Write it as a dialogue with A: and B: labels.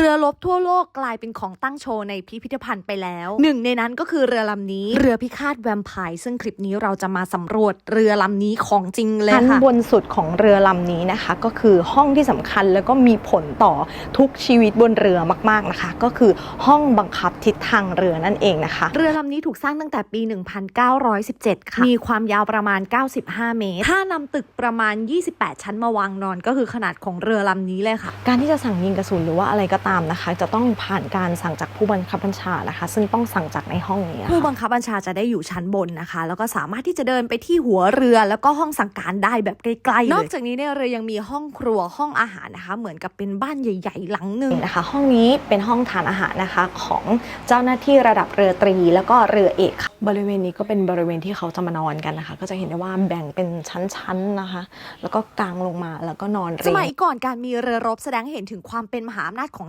A: รือรบทั่วโลกกลายเป็นของตั้งโชว์ในพิพิธภัณฑ์ไปแล้วหนึ่งในนั้นก็คือเรือลำนี้ เรือพิฆาตแวมไพร์ซึ่งคลิปนี้เราจะมาสำรวจเรือลำนี้ของจริงเลย
B: ชั้น
A: ค่ะ
B: บนสุดของเรือลำนี้นะคะ ก็คือห้องที่สำคัญแล้วก็มีผลต่อทุกชีวิตบนเรือมากๆนะคะ ก็คือห้องบังคับทิศทางเรือนั่นเองนะคะ
A: เรือลำนี้ถูกสร้างตั้งแต่ปี 1917 ค่ะ มีความยาวประมาณ 95 เมตร ถ้านำตึกประมาณ 28 ชั้นมาวางนอนก็คือขนาดของเรือลำนี้เลยค่ะ
B: การที่จะสั่งยิงกระสุนหรือว่าอะไรก็ตามนะคะ จะต้องผ่านการสั่งจากผู้บังคับบัญชานะคะ ซึ่งต้องสั่งจากในห้องนี้นะคะ
A: ผู้บังคับบัญชาจะได้อยู่ชั้นบนนะคะ แล้วก็สามารถที่จะเดินไปที่หัวเรือ แล้วก็ห้องสั่งการได้แบบใกล้ๆเลยนอกจากนี้ในเรือยังมีห้องครัวห้องอาหารนะคะ เหมือนกับเป็นบ้านใหญ่ ๆ หลังหนึ่ง
B: นะคะ ห้องนี้เป็นห้องทานอาหารนะคะของเจ้าหน้าที่ระดับเรือตรี แล้วก็เรือเอกค่ะบริเวณนี้ก็เป็นบริเวณที่เขาจะมานอนกันนะคะ ก็จะเห็นได้ว่าแบ่งเป็นชั้นๆนะคะ แล้วก็กางลงมาแล้วก็นอน
A: ส
B: เรียง
A: มัยก่อนการมีเรือรบแสดงให้เห็นถึงความเป็นมหาอำนาจของ